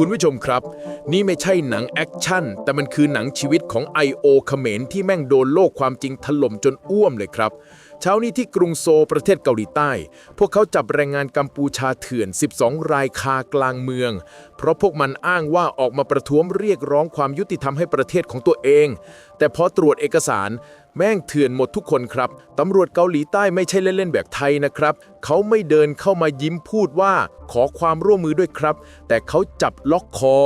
คุณผู้ชมครับ นี่ไม่ใช่หนังแอคชั่น แต่มันคือหนังชีวิตของ I.O. เขมรที่แม่งโดนโลกความจริงถล่มจนอ้วมเลยครับ เช้านี้ที่กรุงโซลประเทศเกาหลีใต้ พวกเขาจับแรงงานกัมพูชาเถื่อน 12 รายคากลางเมือง เพราะพวกมันอ้างว่าออกมาประท้วงเรียกร้องความยุติธรรมให้ประเทศของตัวเอง แต่พอตรวจเอกสาร แม่งเถื่อนหมดทุกคนครับ ตำรวจเกาหลีใต้ไม่ใช่เล่นๆแบบไทยนะครับ เขาไม่เดินเข้ามายิ้มพูดว่าขอความร่วมมือด้วยครับ แต่เขาจับล็อกคอ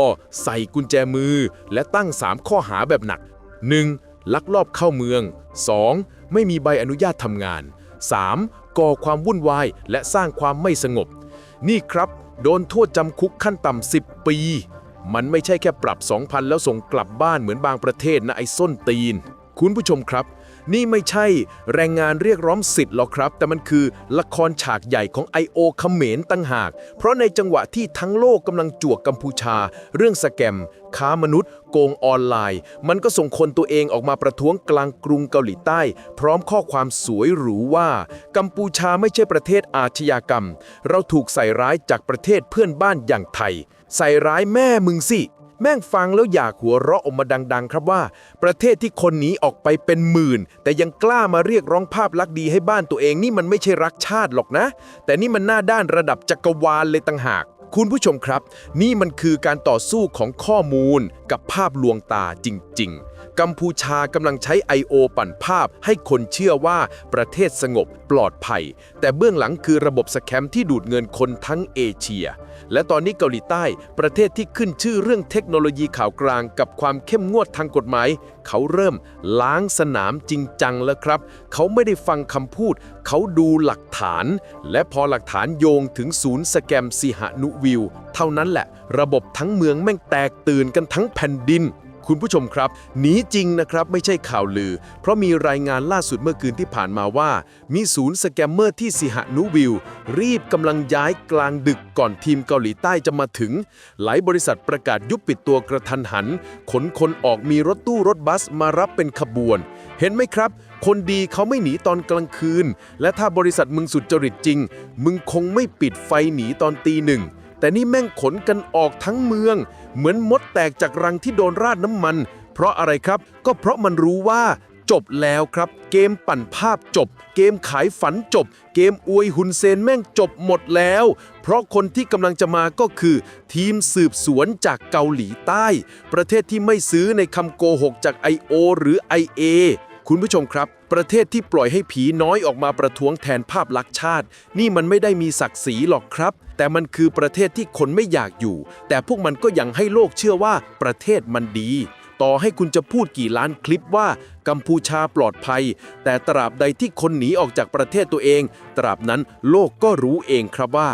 ใส่กุญแจมือ และตั้ง 3 ข้อหาแบบหนัก 1. ลักลอบเข้าเมือง 2. ไม่มีใบอนุญาตทำงาน 3. ก่อความวุ่นวาย และสร้างความไม่สงบ นี่ครับ โดนโทษจำคุกขั้นต่ำ10 ปี มันไม่ใช่แค่ปรับ 2,000 แล้วส่งกลับบ้านเหมือนบางประเทศนะไอ้ส้นตีน คุณผู้ชมครับ นี่ไม่ใช่แรงงานเรียกร้องสิทธิ์หรอกครับ แต่มันคือละครฉากใหญ่ของ I.O. เขมรตั้งหาก เพราะในจังหวะที่ทั้งโลกกำลังจวกกัมพูชา เรื่องสแกม ค้ามนุษย์ โกงออนไลน์ มันก็ส่งคนตัวเองออกมาประท้วงกลางกรุงเกาหลีใต้ พร้อมข้อความสวยหรูว่า กัมพูชาไม่ใช่ประเทศอาชญากรรม เราถูกใส่ร้ายจากประเทศเพื่อนบ้านอย่างไทย ใส่ร้ายแม่มึงสิ แม่งฟังแล้วอยากหัวเราะออกมาดัง ๆ ครับว่า ประเทศที่คนหนีออกไปเป็นหมื่น แต่ยังกล้ามาเรียกร้องภาพลักษณ์ดีให้บ้านตัวเองนี่มันไม่ใช่รักชาติหรอกนะ แต่นี่มันหน้าด้านระดับจักรวาลเลยต่างหาก คุณผู้ชมครับ นี่มันคือการต่อสู้ของข้อมูลกับภาพลวงตาจริง ๆ กัมพูชากำลังใช้ I.O. ปั่นภาพให้คนเชื่อว่าประเทศสงบปลอดภัย แต่เบื้องหลังคือระบบสแคมที่ดูดเงินคนทั้งเอเชีย และตอนนี้เกาหลีใต้ ประเทศที่ขึ้นชื่อเรื่องเทคโนโลยีข่าวกลางกับความเข้มงวดทางกฎหมาย เขาเริ่มล้างสนามจริงจังแล้วครับ เขาไม่ได้ฟังคำพูด เขาดูหลักฐาน และพอหลักฐานโยงถึงศูนย์สแกมสิหนุวิว เท่านั้นแหละ ระบบทั้งเมืองแม่งแตกตื่นกันทั้งแผ่นดิน คุณผู้ชมครับหนีจริงนะครับไม่ใช่ข่าวลือ เพราะมีรายงานล่าสุดเมื่อคืนที่ผ่านมาว่า มีศูนย์สแกมเมอร์ที่สิหนุวิว รีบกำลังย้ายกลางดึกก่อนทีมเกาหลีใต้จะมาถึง หลายบริษัทประกาศยุบปิดตัวกระทันหัน ขนคนออกมีรถตู้รถบัสมารับเป็นขบวน เห็นไหมครับ คนดีเขาไม่หนีตอนกลางคืน และถ้าบริษัทมึงสุดจริตจริง มึงคงไม่ปิดไฟหนีตอนตีหนึ่ง แต่นี่แม่งขนกันออกทั้งเมือง เหมือนมดแตกจากรังที่โดนราดน้ำมัน เพราะอะไรครับ ก็เพราะมันรู้ว่าจบแล้วครับ เกมปั่นภาพจบ เกมขายฝันจบ เกมอวยหุนเซนแม่งจบหมดแล้ว เพราะคนที่กำลังจะมาก็คือ ทีมสืบสวนจากเกาหลีใต้ ประเทศที่ไม่ซื้อในคำโกหกจาก I.O. หรือ I.A. คุณผู้ชมครับ ประเทศที่ปล่อยให้ผีน้อยออกมาประท้วงแทนภาพลักษณ์ชาติ นี่มันไม่ได้มีศักดิ์ศรีหรอกครับ แต่มันคือประเทศที่คนไม่อยากอยู่ แต่พวกมันก็ยังให้โลกเชื่อว่าประเทศมันดี ต่อให้คุณจะพูดกี่ล้านคลิปว่ากัมพูชาปลอดภัย แต่ตราบใดที่คนหนีออกจากประเทศตัวเอง ตราบนั้นโลกก็รู้เองครับว่า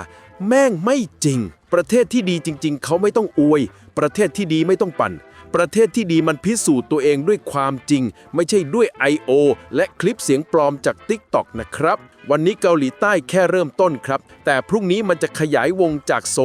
แม่งไม่จริง ประเทศที่ดีจริง ๆ เขาไม่ต้องอวย ประเทศที่ดีไม่ต้องปั่น ประเทศที่ดีมันพิสูจน์ตัวเองด้วยความจริง ไม่ใช่ด้วย I.O. และคลิปเสียงปลอมจาก TikTok นะครับ วันนี้เกาหลีใต้แค่เริ่มต้นครับ แต่พรุ่งนี้มันจะขยายวงจากโซ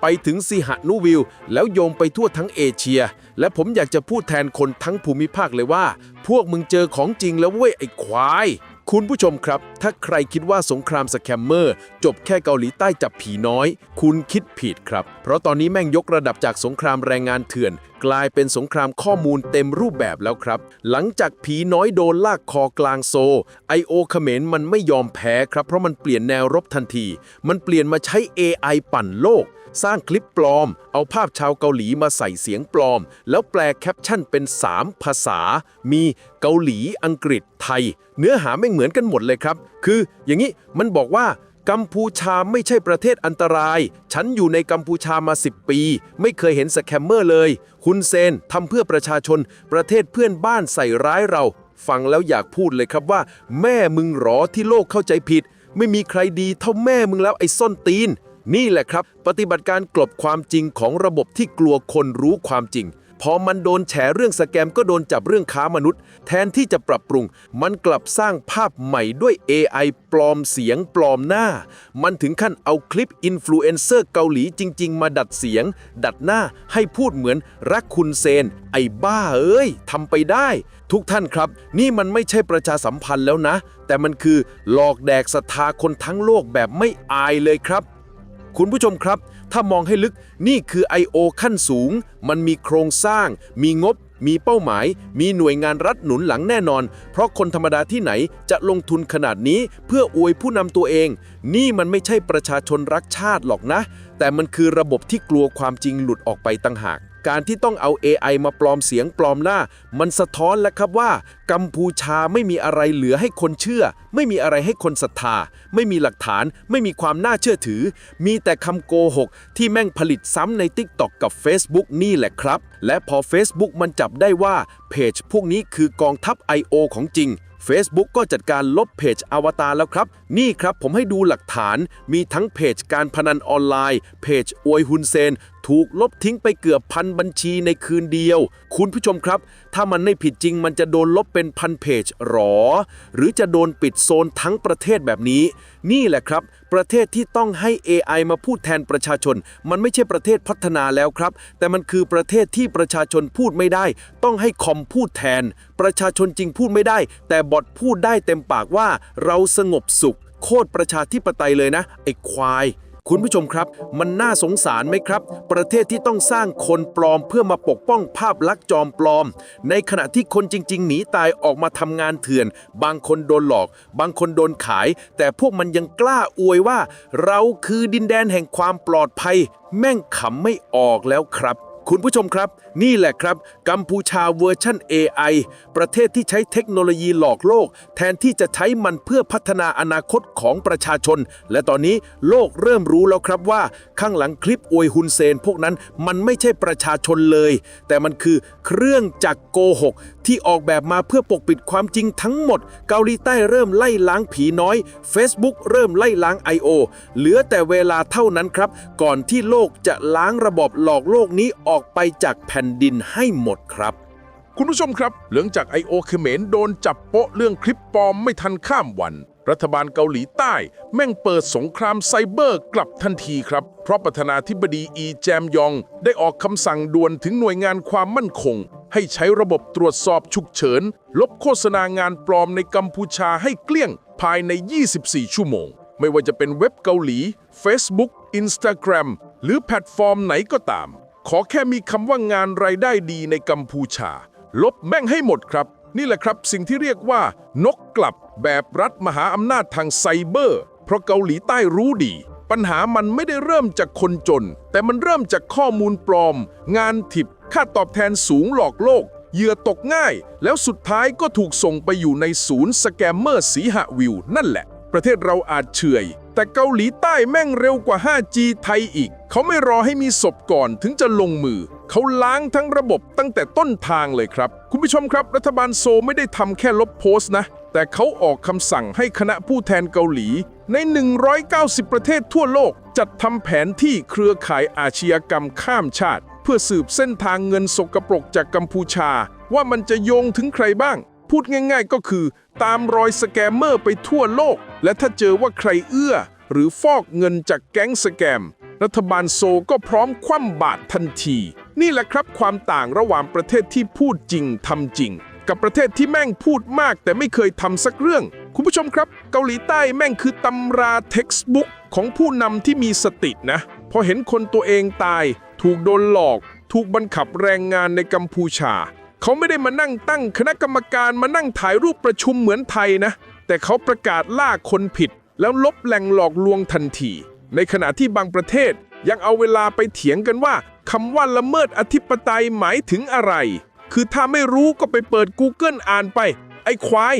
ไปถึงสิหนุวิวแล้วโยงไปทั่วทั้งเอเชีย และผมอยากจะพูดแทนคนทั้งภูมิภาคเลยว่า พวกมึงเจอของจริงแล้วเว้ยไอ้ควาย คุณผู้ชมครับ ถ้าใครคิดว่าสงครามสแคมเมอร์ จบแค่เกาหลีใต้จับผีน้อย คุณคิดผิดครับ เพราะตอนนี้แม่งยกระดับจากสงครามแรงงานเถื่อน กลายเป็นสงครามข้อมูลเต็มรูปแบบแล้วครับ หลังจากผีน้อยโดนลากคอกลางโซไอโอเขมรมันไม่ยอมแพ้ครับ เพราะมันเปลี่ยนแนวรบทันที มันเปลี่ยนมาใช้ AI ปั่นโลก สร้างคลิปปลอม เอาภาพชาวเกาหลีมาใส่เสียงปลอม แล้วแปลแคปชั่นเป็น 3 ภาษา มีเกาหลีอังกฤษไทย เนื้อหาไม่เหมือนกันหมดเลยครับ คืออย่างนี้มันบอกว่ากัมพูชาไม่ใช่ประเทศอันตราย ฉันอยู่ในกัมพูชามา 10 ปี ไม่เคยเห็นสแคมเมอร์เลย คุณเซนทำเพื่อประชาชน ประเทศเพื่อนบ้านใส่ร้ายเรา ฟังแล้วอยากพูดเลยครับว่า แม่มึงหรอที่โลกเข้าใจผิด ไม่มีใครดีเท่าแม่มึงแล้วไอ้ส้นตีน นี่แหละครับ ปฏิบัติการกลบความจริงของระบบที่กลัวคนรู้ความจริง พอมันโดนแฉเรื่องสแกมก็โดนจับเรื่องค้ามนุษย์ แทนที่จะปรับปรุง มันกลับสร้างภาพใหม่ด้วย AI ปลอมเสียงปลอมหน้า มันถึงขั้นเอาคลิปอินฟลูเอนเซอร์เกาหลีจริง ๆ มาดัดเสียง ดัดหน้าให้พูดเหมือนรักคุณเซน ไอ้บ้าเอ้ยทำไปได้ ทุกท่านครับ นี่มันไม่ใช่ประชาสัมพันธ์แล้วนะ แต่มันคือหลอกแดกศรัทธาคนทั้งโลกแบบไม่อายเลยครับ คุณผู้ชมครับ ถ้ามองให้ลึกนี่คือ I.O. ขั้นสูง มันมีโครงสร้าง มีงบ มีเป้าหมาย มีหน่วยงานรัฐหนุนหลังแน่นอน เพราะคนธรรมดาที่ไหนจะลงทุนขนาดนี้เพื่ออวยผู้นำตัวเอง นี่มันไม่ใช่ประชาชนรักชาติหรอกนะ แต่มันคือระบบที่กลัวความจริงหลุดออกไปต่างหาก การที่ต้องเอา AI มาปลอมเสียงปลอมหน้า มันสะท้อนแล้วครับว่า กัมพูชาไม่มีอะไรเหลือให้คนเชื่อ ไม่มีอะไรให้คนศรัทธา ไม่มีหลักฐาน ไม่มีความน่าเชื่อถือ มีแต่คำโกหก ที่แม่งผลิตซ้ำใน TikTok กับ Facebook นี่แหละครับ และพอ Facebook มันจับได้ว่าเพจพวกนี้คือกองทัพ I.O. ของจริง Facebook ก็จัดการลบเพจอวตารแล้วครับ นี่ครับผมให้ดูหลักฐาน มีทั้งเพจการพนันออนไลน์ เพจอวยฮุนเซน ถูกลบทิ้งไปเกือบพันบัญชีในคืนเดียว คุณผู้ชมครับ ถ้ามันไม่ผิดจริงมันจะโดนลบเป็นพันเพจหรอ หรือจะโดนปิดโซนทั้งประเทศแบบนี้ นี่แหละครับ ประเทศที่ต้องให้ AI มาพูดแทนประชาชน มันไม่ใช่ประเทศพัฒนาแล้วครับ แต่มันคือประเทศที่ประชาชนพูดไม่ได้ ต้องให้คอมพูดแทน ประชาชนจริงพูดไม่ได้ แต่บอทพูดได้เต็มปากว่า เราสงบสุข โคตรประชาธิปไตยเลยนะไอ้ควาย คุณผู้ชมครับ มันน่าสงสารไหมครับ ประเทศที่ต้องสร้างคนปลอมเพื่อมาปกป้องภาพลักษณ์จอมปลอม ในขณะที่คนจริง ๆ หนีตายออกมาทำงานเถื่อน บางคนโดนหลอก บางคนโดนขาย แต่พวกมันยังกล้าอวยว่า เราคือดินแดนแห่งความปลอดภัย แม่งขำไม่ออกแล้วครับ คุณผู้ชมครับ นี่แหละครับ กัมพูชาเวอร์ชัน AI ประเทศที่ใช้เทคโนโลยีหลอกโลก แทนที่จะใช้มันเพื่อพัฒนาอนาคตของประชาชน และตอนนี้โลกเริ่มรู้แล้วครับว่า ข้างหลังคลิปอวยฮุนเซนพวกนั้นมันไม่ใช่ประชาชนเลย แต่มันคือเครื่องจักรโกหก ที่ออกแบบมาเพื่อปกปิดความจริงทั้งหมด เกาหลีใต้เริ่มไล่ล้างผีน้อย Facebook เริ่มไล่ล้าง I.O. เหลือแต่เวลาเท่านั้นครับ ก่อนที่โลกจะล้างระบบหลอกโลกนี้ออกไปจากแผ่นดินให้หมดครับ คุณผู้ชมครับหลังจาก I.O. เขมรโดนจับโปะเรื่องคลิปปลอมไม่ทันข้ามวัน รัฐบาลเกาหลีใต้ แม่งเปิดสงครามไซเบอร์กลับทันทีครับ เพราะประธานาธิบดีอีแจมยอง ได้ออกคำสั่งด่วนถึงหน่วยงานความมั่นคง ให้ใช้ระบบตรวจสอบฉุกเฉิน ลบโฆษณางานปลอมในกัมพูชาให้เกลี้ยง ภายใน 24 ชั่วโมงไม่ว่าจะเป็นเว็บเกาหลี Facebook Instagram หรือแพลตฟอร์มไหนก็ตาม ขอแค่มีคำว่างานรายได้ดีในกัมพูชา ลบแม่งให้หมดครับ นี่แหละครับสิ่งที่เรียกว่า นกกลับแบบรัฐมหาอำนาจทางไซเบอร์ เพราะเกาหลีใต้รู้ดี ปัญหามันไม่ได้เริ่มจากคนจน แต่มันเริ่มจากข้อมูลปลอม งานถิบค่าตอบแทนสูงหลอกโลกเหยื่อตกง่าย แล้วสุดท้ายก็ถูกส่งไปอยู่ในศูนย์สแกมเมอร์สีหะวิว นั่นแหละ ประเทศเราอาจเฉย แต่เกาหลีใต้แม่งเร็วกว่า 5G ไทยอีก เขาไม่รอให้มีศพก่อนถึงจะลงมือ เขาล้างทั้งระบบตั้งแต่ต้นทางเลยครับ คุณผู้ชมครับ รัฐบาลโซไม่ได้ทำแค่ลบโพสต์นะ แต่เขาออกคำสั่งให้คณะผู้แทนเกาหลี ใน 190 ประเทศทั่วโลก จัดทำแผนที่เครือข่ายอาชญากรรมข้ามชาติ เพื่อสืบเส้นทางเงินสกปรกจากกัมพูชา ว่ามันจะโยงถึงใครบ้าง พูดง่ายๆก็คือ ตามรอยสแกมเมอร์ไปทั่วโลก และถ้าเจอว่าใครเอื้อ หรือฟอกเงินจากแก๊งสแกม รัฐบาลโซก็พร้อมคว่ำบาตรทันที นี่แหละครับความต่างระหว่างประเทศที่พูดจริงทำจริง กับประเทศที่แม่งพูดมากแต่ไม่เคยทำสักเรื่อง คุณผู้ชมครับ เกาหลีใต้แม่งคือตำราเท็กซ์บุ๊กของผู้นำที่มีสตินะ พอเห็นคนตัวเองตาย ถูกโดนหลอก ถูกบังคับแรงงานในกัมพูชา เขาไม่ได้มานั่งตั้งคณะกรรมการมานั่งถ่ายรูปประชุมเหมือนไทยนะ แต่เขาประกาศล่าคนผิด แล้วลบแหล่งหลอกลวงทันที ในขณะที่บางประเทศยังเอาเวลาไปเถียงกันว่าคำว่าละเมิดอธิปไตยหมายถึงอะไร คือถ้าไม่รู้ก็ไปเปิด Google อ่านไป ไอ้ควาย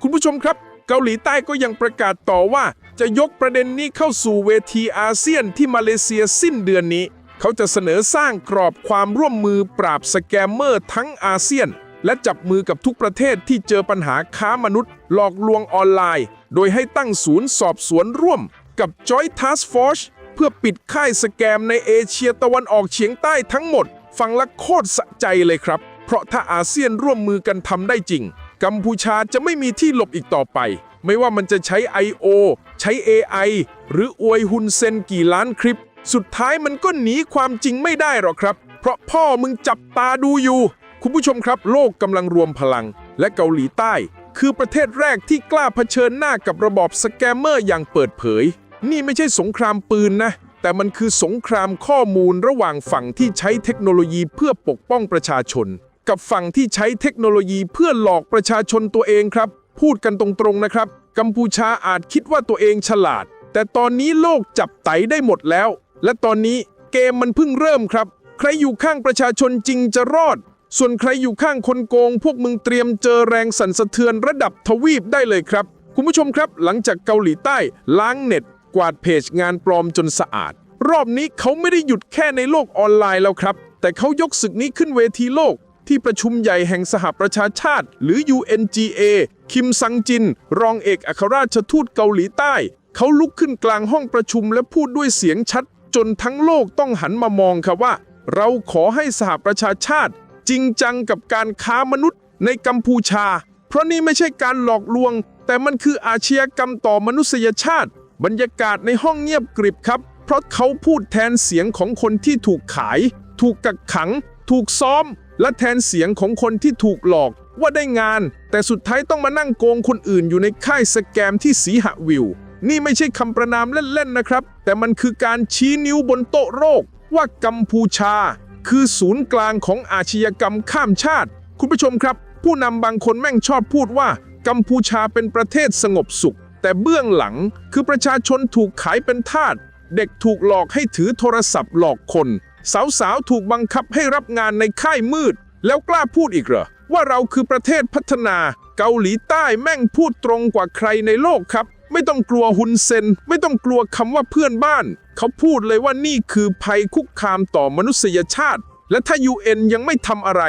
คุณผู้ชมครับ เกาหลีใต้ก็ยังประกาศต่อว่า จะยกประเด็นนี้เข้าสู่เวทีอาเซียนที่มาเลเซียสิ้นเดือนนี้ เขาจะเสนอสร้างกรอบความร่วมมือปราบสแกมเมอร์ทั้งอาเซียน และจับมือกับทุกประเทศที่เจอปัญหาค้ามนุษย์ หลอกลวงออนไลน์ โดยให้ตั้งศูนย์สอบสวนร่วม กับ Joint Task Force เพื่อปิดค่ายสแกมในเอเชียตะวันออกเฉียงใต้ทั้งหมด ฟังและโคตรสะใจเลยครับ เพราะถ้าอาเซียนร่วมมือกันทำได้จริง กัมพูชาจะไม่มีที่หลบอีกต่อไป ไม่ว่ามันจะใช้ I.O. ใช้ AI หรืออวยฮุนเซนกี่ล้านคลิป สุดท้ายมันก็หนีความจริงไม่ได้หรอกครับ เพราะพ่อมึงจับตาดูอยู่ คุณผู้ชมครับ โลกกำลังรวมพลัง และเกาหลีใต้ คือประเทศแรกที่กล้าเผชิญหน้ากับระบอบสแกมเมอร์อย่างเปิดเผย นี่ไม่ใช่สงครามปืนนะ แต่มันคือสงครามข้อมูลระหว่างฝั่งที่ใช้เทคโนโลยีเพื่อปกป้องประชาชน กับฝั่งที่ใช้เทคโนโลยีเพื่อหลอกประชาชนตัวเองครับ พูดกันตรงๆนะครับ กัมพูชาอาจคิดว่าตัวเองฉลาด แต่ตอนนี้โลกจับไตได้หมดแล้ว และตอนนี้เกมมันเพิ่งเริ่มครับ ใครอยู่ข้างประชาชนจริงจะรอด ส่วนใครอยู่ข้างคนโกง พวกมึงเตรียมเจอแรงสั่นสะเทือนระดับทวีปได้เลยครับ คุณผู้ชมครับหลังจากเกาหลีใต้ล้างเน็ต กวาดเพจงานปลอมจนสะอาด รอบนี้เขาไม่ได้หยุดแค่ในโลกออนไลน์แล้วครับ แต่เขายกศึกนี้ขึ้นเวทีโลก ที่ประชุมใหญ่แห่งสหประชาชาติ หรือ UNGA คิมซังจิน รองเอกอัครราชทูตเกาหลีใต้ เขาลุกขึ้นกลางห้องประชุมและพูดด้วยเสียงชัด จนทั้งโลกต้องหันมามองครับว่า เราขอให้สหประชาชาติ จริงจังกับการค้ามนุษย์ในกัมพูชา เพราะนี่ไม่ใช่การหลอกลวง แต่มันคืออาชญากรรมต่อมนุษยชาติ บรรยากาศในห้องเงียบกริบครับ เพราะเขาพูดแทนเสียงของคนที่ถูกขาย ถูกกักขัง ถูกซ้อม และแทนเสียงของคนที่ถูกหลอกว่าได้งาน แต่สุดท้ายต้องมานั่งโกงคนอื่นอยู่ในค่ายสแกมที่สีหวิว นี่ไม่ใช่คำประนามเล่นๆนะครับ แต่มันคือการชี้นิ้วบนโต๊ะโรค ว่ากัมพูชา คือศูนย์กลางของอาชญากรรมข้ามชาติ คุณผู้ชมครับ ผู้นำบางคนแม่งชอบพูดว่า กัมพูชาเป็นประเทศสงบสุข แต่เบื้องหลังคือประชาชนถูกขายเป็นทาสเด็กถูกหลอกให้ถือโทรศัพท์หลอกคน สาวๆถูกบังคับให้รับงานในค่ายมืด แล้วกล้าพูดอีกเหรอว่าเราคือประเทศพัฒนา เกาหลีใต้แม่งพูดตรงกว่าใครในโลกครับ ไม่ต้องกลัวฮุนเซน ไม่ต้องกลัวคำว่าเพื่อนบ้าน เขาพูดเลยว่านี่คือภัยคุกคามต่อมนุษยชาติ และถ้า UN ยังไม่ทำอะไร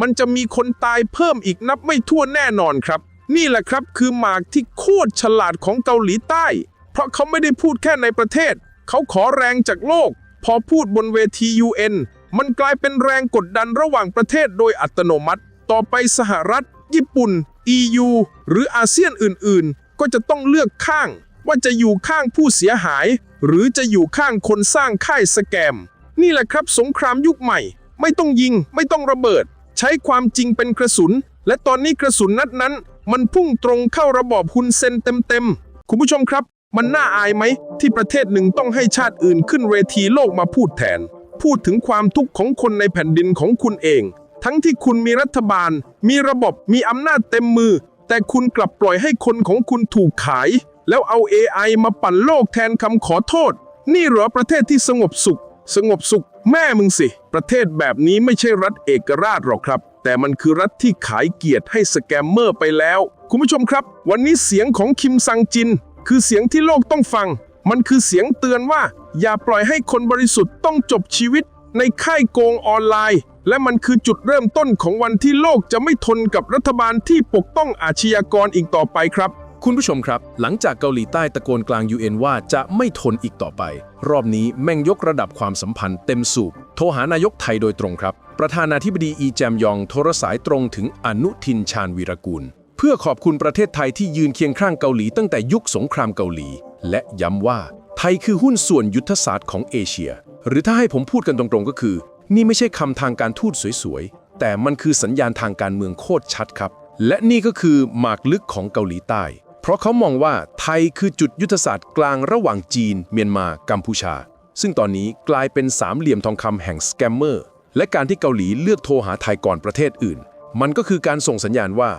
มันจะมีคนตายเพิ่มอีกนับไม่ถ้วนแน่นอนครับ นี่แหละครับคือหมากที่โคตรฉลาดของเกาหลีใต้ เพราะเขาไม่ได้พูดแค่ในประเทศ เขาขอแรงจากโลก พอพูดบนเวที UN มันกลายเป็นแรงกดดันระหว่างประเทศโดยอัตโนมัติ ต่อไปสหรัฐ ญี่ปุ่น EU หรืออาเซียนอื่น ๆ ก็จะต้องเลือกข้าง ว่าจะอยู่ข้างผู้เสียหาย หรือจะอยู่ข้างคนสร้างค่ายสแกม นี่แหละครับสงครามยุคใหม่ ไม่ต้องยิงไม่ต้องระเบิด ใช้ความจริงเป็นกระสุน และตอนนี้กระสุนนัดนั้น มันพุ่งตรงเข้าระบอบฮุนเซนเต็มๆคุณผู้ชมครับ มันน่าอายไหม ที่ประเทศหนึ่งต้องให้ชาติอื่นขึ้นเวทีโลกมาพูดแทน พูดถึงความทุกข์ของคนในแผ่นดินของคุณเองทั้งที่คุณมีรัฐบาล มีระบบ มีอำนาจเต็มมือ แต่คุณกลับปล่อยให้คนของคุณถูกขาย แล้วเอา AI มาปั่นโลกแทนคำขอโทษ นี่เหรอประเทศที่สงบสุข สงบสุข แม่มึงสิ ประเทศแบบนี้ไม่ใช่รัฐเอกราชหรอกครับ แต่มันคือรัฐที่ขายเกียรติให้สแกมเมอร์ไปแล้ว คุณผู้ชมครับ วันนี้เสียงของคิมซังจิน คือเสียงที่โลกต้องฟัง มันคือเสียงเตือนว่า อย่าปล่อยให้คนบริสุทธิ์ต้องจบชีวิตในค่ายโกงออนไลน์ และมันคือจุดเริ่มต้นของวันที่โลกจะไม่ทนกับรัฐบาลที่ปกป้องอาชญากรอีกต่อไปครับ คุณผู้ชมครับ หลังจากเกาหลีใต้ตะโกนกลาง UN ว่าจะไม่ทนอีกต่อไป รอบนี้แม่งยกระดับความสัมพันธ์เต็มสูบ โทรหานายกไทยโดยตรงครับ ประธานาธิบดีอีแจมยองโทรสายตรงถึงอนุทินชาญวีรกูล เพื่อขอบคุณประเทศไทยที่ยืนเคียงข้างเกาหลีตั้งแต่ยุคสงครามเกาหลี และย้ำว่าไทยคือหุ้นส่วนยุทธศาสตร์ของเอเชีย หรือถ้าให้ผมพูดกันตรงๆก็คือ นี่ไม่ใช่คำทางการทูตสวยๆ แต่มันคือสัญญาณทางการเมืองโคตรชัดครับ และนี่ก็คือหมากลึกของเกาหลีใต้ เพราะเขามองว่าไทยคือจุดยุทธศาสตร์กลางระหว่างจีน เมียนมา กัมพูชา ซึ่งตอนนี้กลายเป็นสามเหลี่ยมทองคำแห่งสแกมเมอร์ และการที่เกาหลีเลือกโทรหาไทยก่อนประเทศอื่น มันก็คือการส่งสัญญาณว่า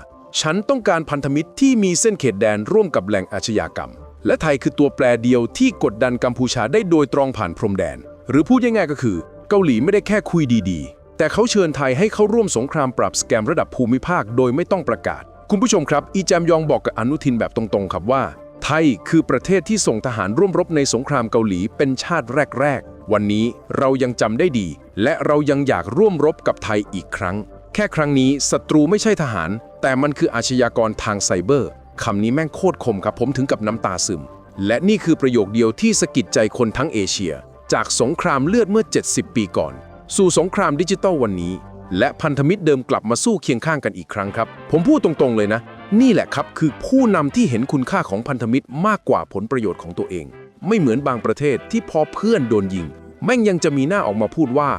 ฉันต้องการพันธมิตรที่มีเส้นเขตแดนร่วมกับแหล่งอาชญากรรม และไทยคือตัวแปรเดียวที่กดดันกัมพูชาได้โดยตรงผ่านพรมแดน หรือพูดง่ายๆก็คือ เกาหลีไม่ได้แค่คุยดีๆ แต่เขาเชิญไทยให้เข้าร่วมสงครามปราบสแกมระดับภูมิภาคโดยไม่ต้องประกาศ คุณผู้ชมครับ อีแจมยองบอกกับอนุทินแบบตรงๆ ครับว่า ไทยคือประเทศที่ส่งทหารร่วมรบในสงครามเกาหลีเป็นชาติแรกๆ วันนี้เรายังจำได้ดี และเรายังอยากร่วมรบกับไทยอีกครั้ง แค่ครั้งนี้ศัตรูไม่ใช่ทหาร แต่มันคืออาชญากรทางไซเบอร์คำนี้แม่งโคตรคมครับผมถึงกับน้ำตาซึม และนี่คือประโยคเดียวที่สะกิดใจคนทั้งเอเชีย จากสงครามเลือดเมื่อ 70 ปีก่อน สู่สงครามดิจิทัลวันนี้ และพันธมิตรเดิมกลับมาสู้เคียงข้างกันอีกครั้งครับ ผมพูดตรงๆเลยนะ นี่แหละครับคือผู้นำที่เห็นคุณค่าของพันธมิตรมากกว่าผลประโยชน์ของตัวเอง ไม่เหมือนบางประเทศที่พอเพื่อนโดนยิง แม่งยังจะมีหน้าออกมาพูดว่า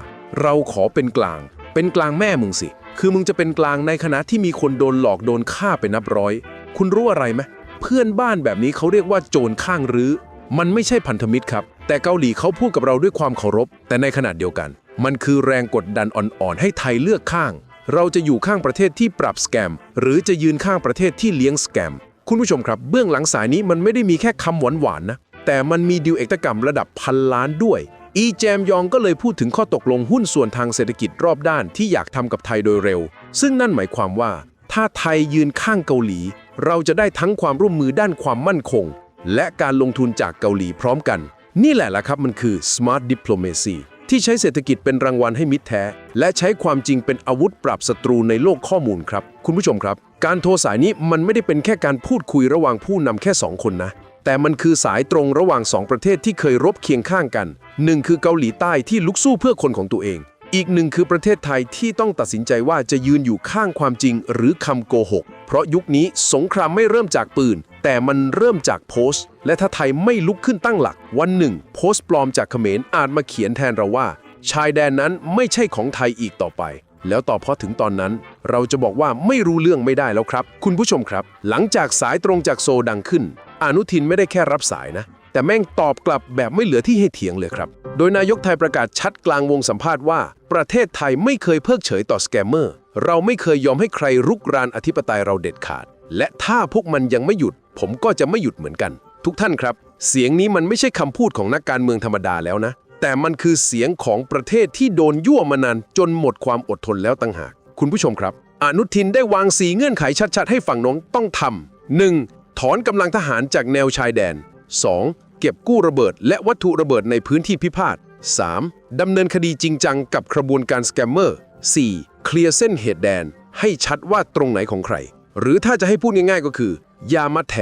เราขอเป็นกลาง เป็นกลางแม่มึงสิ คือมึงจะเป็นกลางในขณะที่มีคนโดนหลอกโดนฆ่าไปนับร้อย คุณรู้อะไรไหมเพื่อนบ้านแบบนี้เขาเรียกว่าโจรข้างรื้อ มันไม่ใช่พันธมิตรครับ แต่เกาหลีเขาพูดกับเราด้วยความเคารพ แต่ในขณะเดียวกัน มันคือแรงกดดันอ่อนๆ ให้ไทยเลือกข้าง เราจะอยู่ข้างประเทศที่ปรับสแกม หรือจะยืนข้างประเทศที่เลี้ยงสแกม คุณผู้ชมครับ เบื้องหลังสายนี้มันไม่ได้มีแค่คำหวานๆนะ แต่มันมีดีลเอกกรรมระดับพันล้านด้วย อีแจมยองก็เลยพูดถึงข้อตกลงหุ้นส่วนทางเศรษฐกิจรอบด้านที่อยากทำกับไทยโดยเร็ว ซึ่งนั่นหมายความว่า ถ้าไทยยืนข้างเกาหลี เราจะได้ทั้งความร่วมมือด้านความมั่นคง และการลงทุนจากเกาหลีพร้อมกัน นี่แหละละครับมันคือ smart diplomacy ที่ใช้เศรษฐกิจเป็นรางวัลให้มิตรแท้ และใช้ความจริงเป็นอาวุธปราบศัตรูในโลกข้อมูลครับ คุณผู้ชมครับ การโทรสายนี้มันไม่ได้เป็นแค่การพูดคุยระหว่างผู้นำแค่ 2 คนนะ แต่มันคือสายตรงระหว่าง 2 ประเทศที่เคยรบเคียงข้างกันหนึ่งคือเกาหลีใต้ที่ลุกสู้เพื่อคนของตัวเอง อีกหนึ่งคือประเทศไทยที่ต้องตัดสินใจว่าจะยืนอยู่ข้างความจริงหรือคำโกหก เพราะยุคนี้สงครามไม่เริ่มจากปืน แต่มันเริ่มจากโพสต์ และถ้าไทยไม่ลุกขึ้นตั้งหลัก วันหนึ่ง โพสต์ปลอมจากเขมรอาจมาเขียนแทนเราว่า ชายแดนนั้นไม่ใช่ของไทยอีกต่อไป แล้วต่อพอถึงตอนนั้น เราจะบอกว่าไม่รู้เรื่องไม่ได้แล้วครับ คุณผู้ชมครับ หลังจากสายตรงจากโซดังขึ้น อนุทินไม่ได้แค่รับสายนะ แต่แม่งตอบกลับแบบไม่เหลือที่ให้เถียงเลยครับ โดยนายกไทยประกาศชัดกลางวงสัมภาษณ์ว่า ประเทศไทยไม่เคยเพิกเฉยต่อสแกมเมอร์ เราไม่เคยยอมให้ใครรุกรานอธิปไตยเราเด็ดขาด และถ้าพวกมันยังไม่หยุด ผมก็จะไม่หยุดเหมือนกัน ทุกท่านครับ เสียงนี้มันไม่ใช่คำพูดของนักการเมืองธรรมดาแล้วนะ แต่มันคือเสียงของประเทศที่โดนยั่วมานานจนหมดความอดทนแล้วตั้งหาก คุณผู้ชมครับ อนุทินได้วางสีเงื่อนไขชัด ๆ ให้ฝั่งน้องต้องทำ 1. ถอนกำลังทหารจากแนวชายแดน 2. เก็บกู้ระเบิด และวัตถุระเบิดในพื้นที่พิพาท 3. ดำเนินคดีจริงจังกับกระบวนการสแกมเมอร์ 4. เคลียร์เส้นเหตุแดน ให้ชัดว่าตรงไหนของใคร หรือถ้าจะให้พูดง่ายๆก็คือ อย่ามาแถ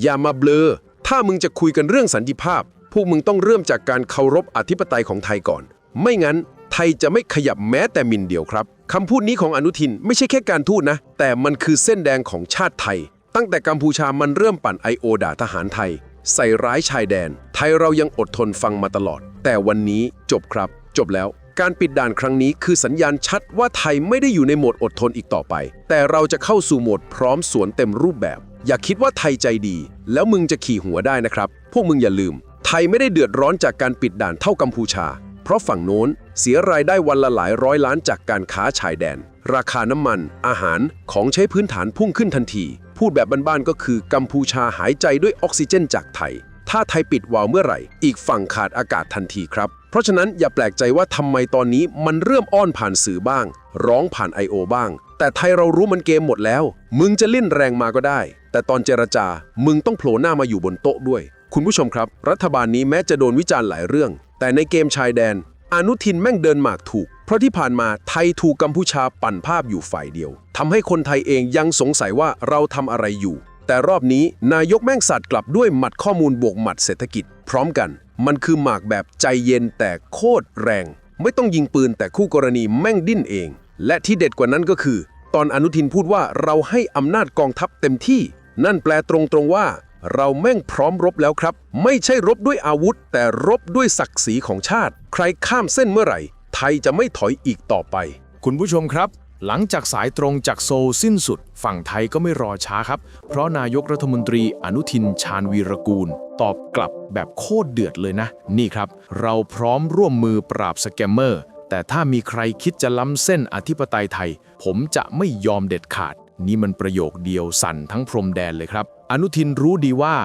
อย่ามาเบลอ ถ้ามึงจะคุยกันเรื่องสันติภาพ พวกมึงต้องเริ่มจากการเคารพอธิปไตยของไทยก่อน ไม่งั้น ไทยจะไม่ขยับแม้แต่มิลเดียวครับคำพูดนี้ของอนุทินไม่ใช่แค่การทูตนะ แต่มันคือเส้นแดงของชาติไทย ตั้งแต่กัมพูชามันเริ่มปั่นไอโอด่าทหารไทย ใส่ร้ายชายแดน ไทยเรายังอดทนฟังมาตลอด แต่วันนี้จบครับ จบแล้ว การปิดด่านครั้งนี้คือสัญญาณชัดว่าไทยไม่ได้อยู่ในโหมดอดทนอีกต่อไป แต่เราจะเข้าสู่โหมดพร้อมสวนเต็มรูปแบบ อย่าคิดว่าไทยใจดี แล้วมึงจะขี่หัวได้นะครับ พวกมึงอย่าลืม ไทยไม่ได้เดือดร้อนจากการปิดด่านเท่ากัมพูชา เพราะฝั่งโน้นเสียรายได้วันละหลายร้อยล้านจากการค้าชายแดน ราคาน้ำมัน อาหารของใช้พื้นฐานพุ่งขึ้นทันที พูดแบบบ้านๆก็คือกัมพูชาหายใจด้วยออกซิเจนจากไทย ถ้าไทยปิดวาล์วเมื่อไหร่ อีกฝั่งขาดอากาศทันทีครับ เพราะฉะนั้นอย่าแปลกใจว่าทำไมตอนนี้มันเริ่มอ้อนผ่านสื่อบ้าง ร้องผ่าน I.O. บ้าง แต่ไทยเรารู้มันเกมหมดแล้ว มึงจะเล่นแรงมาก็ได้ แต่ตอนเจรจา มึงต้องโผล่หน้ามาอยู่บนโต๊ะด้วย คุณผู้ชมครับ รัฐบาลนี้แม้จะโดนวิจารณ์หลายเรื่อง แต่ในเกมชายแดน อนุทินแม่งเดินหมากถูก เพราะที่ผ่านมาไทยถูกกัมพูชาปั่นภาพอยู่ฝ่ายเดียวทำให้คนไทยเองยังสงสัยว่าเราทำอะไรอยู่ แต่รอบนี้นายกแม่งสัตว์กลับด้วยหมัดข้อมูลบวกหมัดเศรษฐกิจ พร้อมกัน มันคือหมากแบบใจเย็นแต่โคตรแรง ไม่ต้องยิงปืนแต่คู่กรณีแม่งดิ้นเอง และที่เด็ดกว่านั้นก็คือ ตอนอนุทินพูดว่าเราให้อำนาจกองทัพเต็มที่ นั่นแปลตรงๆว่า เราแม่งพร้อมรบแล้วครับ ไม่ใช่รบด้วยอาวุธ แต่รบด้วยศักดิ์ศรีของชาติ ใครข้ามเส้นเมื่อไหร่ ไทยจะไม่ถอยอีกต่อไป คุณผู้ชมครับ หลังจากสายตรงจากโซลสิ้นสุด ฝั่งไทยก็ไม่รอช้าครับ เพราะนายกรัฐมนตรีอนุทินชาญวีรกูล ตอบกลับแบบโคตรเดือดเลยนะ นี่ครับ เราพร้อมร่วมมือปราบสแกมเมอร์แต่ถ้ามีใครคิดจะล้ำเส้นอธิปไตยไทย ผมจะไม่ยอมเด็ดขาด นี่มันประโยคเดียวสั่นทั้งพรมแดนเลยครับ อนุทินรู้ดีว่า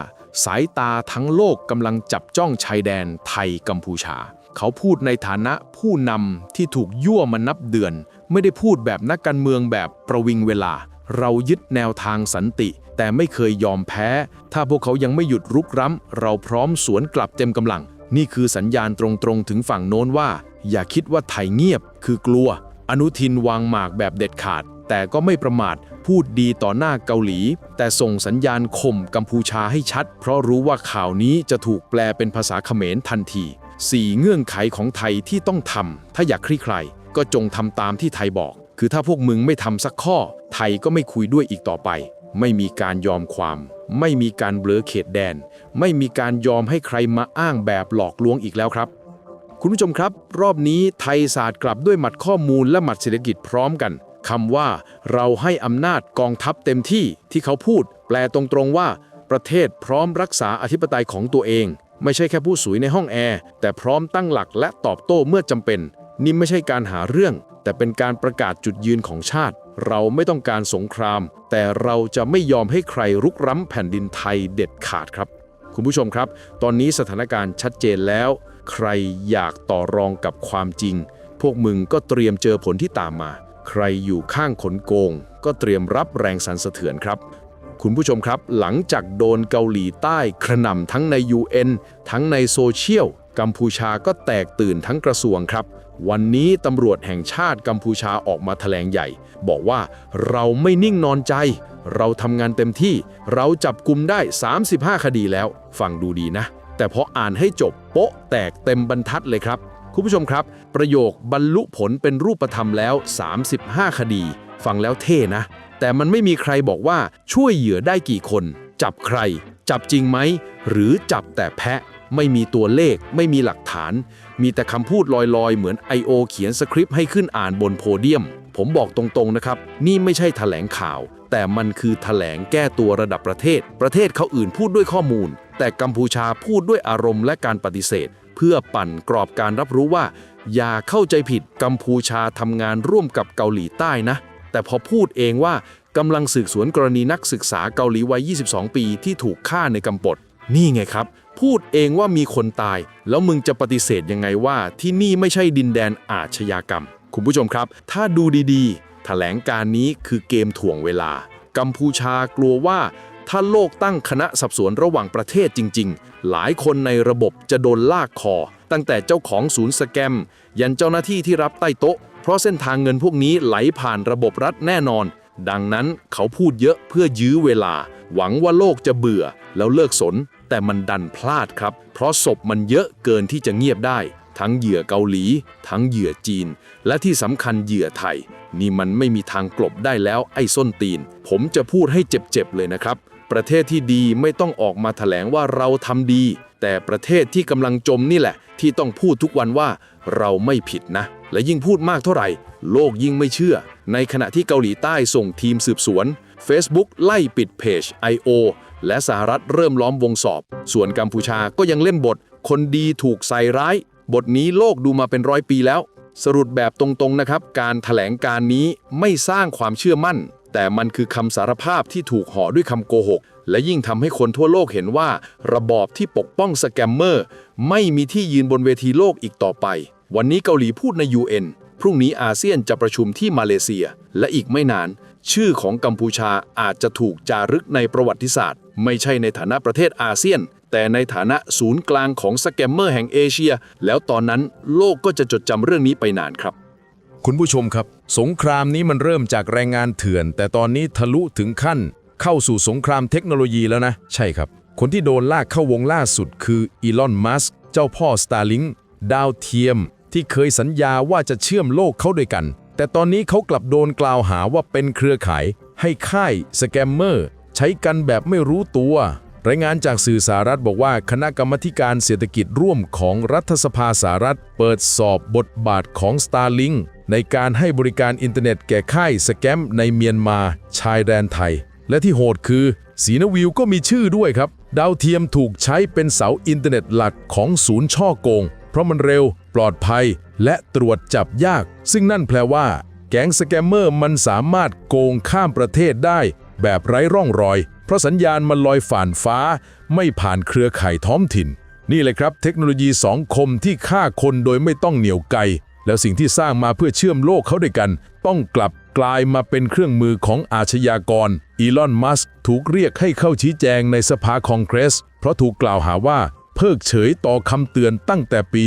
สายตาทั้งโลกกำลังจับจ้องชายแดนไทยกัมพูชา เขาพูดในฐานะผู้นำที่ถูกยั่วมานับเดือน ไม่ได้พูดแบบนักการเมืองแบบประวิงเวลา เรายึดแนวทางสันติ แต่ไม่เคยยอมแพ้ ถ้าพวกเขายังไม่หยุดรุกร้ำ เราพร้อมสวนกลับเต็มกำลัง นี่คือสัญญาณตรงๆถึงฝั่งโน้นว่า อย่าคิดว่าไทยเงียบ คือกลัว อนุทินวางหมากแบบเด็ดขาดแต่ก็ไม่ประมาทพูดดีต่อหน้าเกาหลี แต่ส่งสัญญาณข่มกัมพูชาให้ชัด เพราะรู้ว่าข่าวนี้จะถูกแปลเป็นภาษาเขมรทันทีสี่เงื่อนไขของไทยที่ต้องทำถ้าอยากคลี่คลายก็จงทำตามที่ไทยบอก คือถ้าพวกมึงไม่ทำสักข้อ ไทยก็ไม่คุยด้วยอีกต่อไป ไม่มีการยอมความ ไม่มีการเบลอเขตแดน ไม่มีการยอมให้ใครมาอ้างแบบหลอกลวงอีกแล้วครับ คุณผู้ชมครับ รอบนี้ไทยศาสตร์กลับด้วยหมัดข้อมูลและหมัดเศรษฐกิจพร้อมกัน คำว่าเราให้อำนาจกองทัพเต็มที่ที่เขาพูด แปลตรงๆว่า ประเทศพร้อมรักษาอธิปไตยของตัวเอง ไม่ใช่แค่ผู้สวยในห้องแอร์ แต่พร้อมตั้งหลักและตอบโต้เมื่อจำเป็น นี่ไม่ใช่การหาเรื่อง แต่เป็นการประกาศจุดยืนของชาติ เราไม่ต้องการสงคราม แต่เราจะไม่ยอมให้ใครรุกร้ำแผ่นดินไทยเด็ดขาดครับ คุณผู้ชมครับ ตอนนี้สถานการณ์ชัดเจนแล้ว ใครอยากต่อรองกับความจริง พวกมึงก็เตรียมเจอผลที่ตามมา ใครอยู่ข้างขนโกง ก็เตรียมรับแรงสั่นสะเทือนครับ คุณผู้ชมครับ หลังจากโดนเกาหลีใต้กระหน่ำทั้งใน UN ทั้งในโซเชียล กัมพูชาก็แตกตื่นทั้งกระทรวงครับ วันนี้ตำรวจแห่งชาติกัมพูชาออกมาแถลงใหญ่ บอกว่าเราไม่นิ่งนอนใจ เราทำงานเต็มที่ เราจับกลุ่มได้ 35 คดีแล้ว ฟังดูดีนะ แต่พออ่านให้จบโป๊ะแตกเต็มบรรทัดเลยครับ คุณผู้ชมครับ ประโยคบรรลุผลเป็นรูปธรรมแล้ว 35 คดี ฟังแล้วเท่นะ แต่มันไม่มีใครบอกว่าช่วยเหยื่อได้กี่คน จับใคร จับจริงไหม หรือจับแต่แพะ ไม่มีตัวเลข ไม่มีหลักฐาน มีแต่คำพูดลอยๆ เหมือน I.O. เขียนสคริปต์ให้ขึ้นอ่านบนโพเดียม ผมบอกตรงๆนะครับ นี่ไม่ใช่แถลงข่าว แต่มันคือแถลงแก้ตัวระดับประเทศ ประเทศเขาอื่นพูดด้วยข้อมูล แต่กัมพูชาพูดด้วยอารมณ์และการปฏิเสธ พื่อปั่นกรอบการรับรู้ว่า อย่าเข้าใจผิดกัมพูชาทำงานร่วมกับเกาหลีใต้นะ แต่พอพูดเองว่ากำลังสืบสวนกรณีนักศึกษาเกาหลีวัย 22 ปีที่ถูกฆ่าในกำปดนี่ไงครับ พูดเองว่ามีคนตาย แล้วมึงจะปฏิเสธยังไงว่า ที่นี่ไม่ใช่ดินแดนอาชญากรรม คุณผู้ชมครับ ถ้าดูดีๆแถลงการนี้คือเกมถ่วงเวลา กัมพูชากลัวว่า ถ้าโลกตั้งคณะสอบสวนระหว่างประเทศจริง ๆ หลายคนในระบบจะโดนลากคอ ตั้งแต่เจ้าของศูนย์สแกม ยันเจ้าหน้าที่ที่รับใต้โต๊ะ เพราะเส้นทางเงินพวกนี้ไหลผ่านระบบรัฐแน่นอน ดังนั้นเขาพูดเยอะเพื่อยื้อเวลา หวังว่าโลกจะเบื่อ แล้วเลิกสน แต่มันดันพลาดครับ เพราะศพมันเยอะเกินที่จะเงียบได้ ทั้งเหยื่อเกาหลี ทั้งเหยื่อจีน และที่สำคัญเหยื่อไทยนี่มันไม่มีทางกลบได้แล้วไอ้ส้นตีน ผมจะพูดให้เจ็บๆเลยนะครับ ประเทศที่ดีไม่ต้องออกมาแถลงว่าเราทำดี แต่ประเทศที่กำลังจมนี่แหละ ที่ต้องพูดทุกวันว่าเราไม่ผิดนะ และยิ่งพูดมากเท่าไหร่ โลกยิ่งไม่เชื่อ ในขณะที่เกาหลีใต้ส่งทีมสืบสวน Facebook ไล่ปิดเพจ I.O. และสหรัฐเริ่มล้อมวงสอบ ส่วนกัมพูชาก็ยังเล่นบท คนดีถูกใส่ร้าย บทนี้โลกดูมาเป็นร้อยปีแล้ว สรุปแบบตรงๆนะครับ การถแถลงการนี้ไม่สร้างความเชื่อมั่น แต่มันคือคำสารภาพที่ถูกห่อด้วยคำโกหก และยิ่งทำให้คนทั่วโลกเห็นว่า ระบอบที่ปกป้องสแกมเมอร์ ไม่มีที่ยืนบนเวทีโลกอีกต่อไป วันนี้เกาหลีพูดใน UN พรุ่งนี้อาเซียนจะประชุมที่มาเลเซีย และอีกไม่นาน ชื่อของกัมพูชาอาจจะถูกจารึกในประวัติศาสตร์ ไม่ใช่ในฐานะประเทศอาเซียน แต่ในฐานะศูนย์กลางของสแกมเมอร์แห่งเอเชีย แล้วตอนนั้นโลกก็จะจดจำเรื่องนี้ไปนานครับ คุณผู้ชมครับ สงครามนี้มันเริ่มจากแรงงานเถื่อน แต่ตอนนี้ทะลุถึงขั้น เข้าสู่สงครามเทคโนโลยีแล้วนะ ใช่ครับ คนที่โดนลากเข้าวงล่าสุดคืออีลอน มัสก์เจ้าพ่อสตาร์ลิงดาวเทียม ที่เคยสัญญาว่าจะเชื่อมโลกเข้าด้วยกัน แต่ตอนนี้เขากลับโดนกล่าวหาว่าเป็นเครือข่าย ให้ค่ายสแกมเมอร์ ใช้กันแบบไม่รู้ตัว รายงานจากสื่อสหรัฐบอกว่าคณะกรรมการเศรษฐกิจร่วมของรัฐสภาสหรัฐ เปิดสอบบทบาทของ Starlink ในการให้บริการอินเทอร์เน็ตแก่ค่ายสแกมในเมียนมาชายแดนไทย และที่โหดคือสีนวิวก็มีชื่อด้วยครับ ดาวเทียมถูกใช้เป็นเสาอินเทอร์เน็ตหลักของศูนย์ช่อโกง เพราะมันเร็ว ปลอดภัย และตรวจจับยาก ซึ่งนั่นแปลว่า แก๊งสแกมเมอร์มันสามารถโกงข้ามประเทศได้ แบบไร้ร่องรอย ราะสัญญาณมันลอยฝ่านฟ้า ไม่ผ่านเครือข่ายท้องถิ่น นี่เลยครับเทคโนโลยีสองคมที่ฆ่าคนโดยไม่ต้องเหนี่ยวไกแล้วสิ่งที่สร้างมาเพื่อเชื่อมโลกเขาด้วยกัน ต้องกลับกลายมาเป็นเครื่องมือของอาชญากร อีลอน มัสก์ถูกเรียกให้เข้าชี้แจงในสภาคองเกรส เพราะถูกกล่าวหาว่า เพิกเฉยต่อคำเตือนตั้งแต่ปี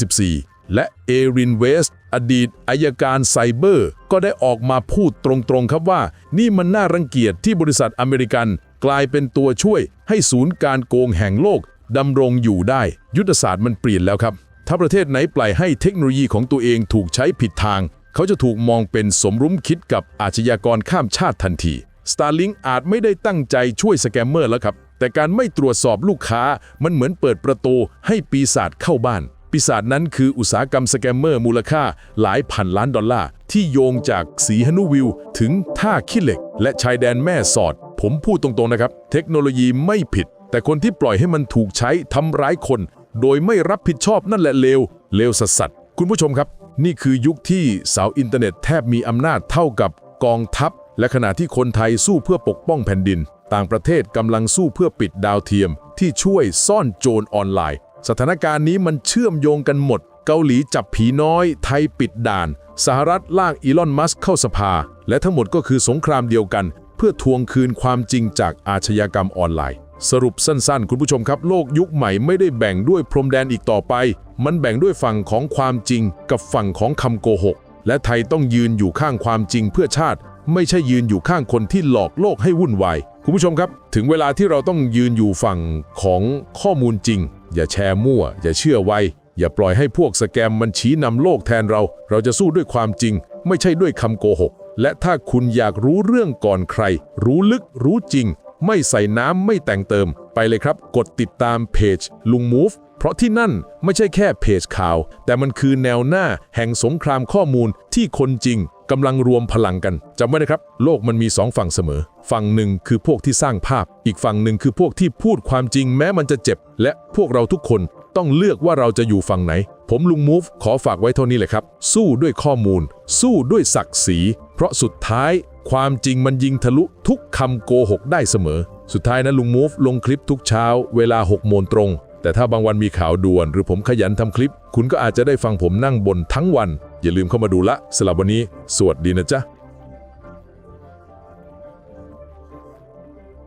2024 และเอรินเวส อดีตอายการไซเบอร์ ก็ได้ออกมาพูดตรงๆครับว่า นี่มันน่ารังเกียจที่บริษัทอเมริกัน กลายเป็นตัวช่วยให้ศูนย์การโกงแห่งโลกดำรงอยู่ได้ ยุทธศาสตร์มันเปลี่ยนแล้วครับ ถ้าประเทศไหนปล่อยให้เทคโนโลยีของตัวเองถูกใช้ผิดทาง เขาจะถูกมองเป็นสมรู้คิดกับอาชญากรข้ามชาติทันที Starlink อาจไม่ได้ตั้งใจช่วยสแกมเมอร์แล้วครับ แต่การไม่ตรวจสอบลูกค้ามันเหมือนเปิดประตูให้ปีศาจเข้าบ้าน ปีศาจนั้นคืออุตสาหกรรมสแกมเมอร์มูลค่าหลายพันล้านดอลลาร์ ที่โยงจากสีฮนุวิว ถึงท่าขี้เหล็ก และชายแดนแม่สอด ผมพูดตรงๆนะครับ เทคโนโลยีไม่ผิด แต่คนที่ปล่อยให้มันถูกใช้ทำร้ายคน โดยไม่รับผิดชอบนั่นแหละเลวเลวสัสสคุณผู้ชมครับ นี่คือยุคที่สาวอินเทอร์เน็ตแทบมีอำนาจเท่ากับกองทัพ และขณะที่คนไทยสู้เพื่อปกป้องแผ่นดิน ต่างประเทศกำลังสู้เพื่อปิดดาวเทียม ที่ช่วยซ่อนโจรออนไลน์ สถานการณ์นี้มันเชื่อมโยงกันหมด เกาหลีจับผีน้อย ไทยปิดด่าน สหรัฐลากอีลอนมัสเข้าสภา และทั้งหมดก็คือสงครามเดียวกัน เพื่อทวงคืนความจริงจากอาชญากรรมออนไลน์ สรุปสั้นๆ คุณผู้ชมครับ โลกยุคใหม่ไม่ได้แบ่งด้วยพรมแดนอีกต่อไป มันแบ่งด้วยฝั่งของความจริง กับฝั่งของคำโกหก และไทยต้องยืนอยู่ข้างความจริงเพื่อชาติ ไม่ใช่ยืนอยู่ข้างคนที่หลอกโลกให้วุ่นวายคุณผู้ชมครับ ถึงเวลาที่เราต้องยืนอยู่ฝั่งของข้อมูลจริง อย่าแชร์มั่ว อย่าเชื่อไว อย่าปล่อยให้พวกสแกมมันชี้นำโลกแทนเรา เราจะสู้ด้วยความจริง ไม่ใช่ด้วยคำโกหก และถ้าคุณอยากรู้เรื่องก่อนใคร รู้ลึกรู้จริง ไม่ใส่น้ำไม่แต่งเติม ไปเลยครับ กดติดตามเพจลุงมูฟ เพราะที่นั่นไม่ใช่แค่เพจข่าว แต่มันคือแนวหน้าแห่งสงครามข้อมูลที่คนจริงกำลังรวมพลังกันจำไว้นะครับ โลกมันมีสองฝั่งเสมอ ฝั่งหนึ่งคือพวกที่สร้างภาพ อีกฝั่งหนึ่งคือพวกที่พูดความจริงแม้มันจะเจ็บ และพวกเราทุกคนต้องเลือกว่าเราจะอยู่ฝั่งไหน ผมลุงมูฟขอฝากไว้เท่านี้เลยครับ สู้ด้วยข้อมูล สู้ด้วยศักดิ์ศรี เพราะสุดท้ายความจริงมันยิงทะลุทุกคำโกหกได้เสมอ สุดท้ายนะลุงมูฟลงคลิปทุกเช้า เวลา6โมงตรง แต่ถ้าบางวันมีข่าวด่วน หรือผมขยันทำคลิป คุณก็อาจจะได้ฟังผมนั่งบนทั้งวัน อย่าลืมเข้ามาดูละสำหรับวันนี้ สวัสดีนะจ๊ะ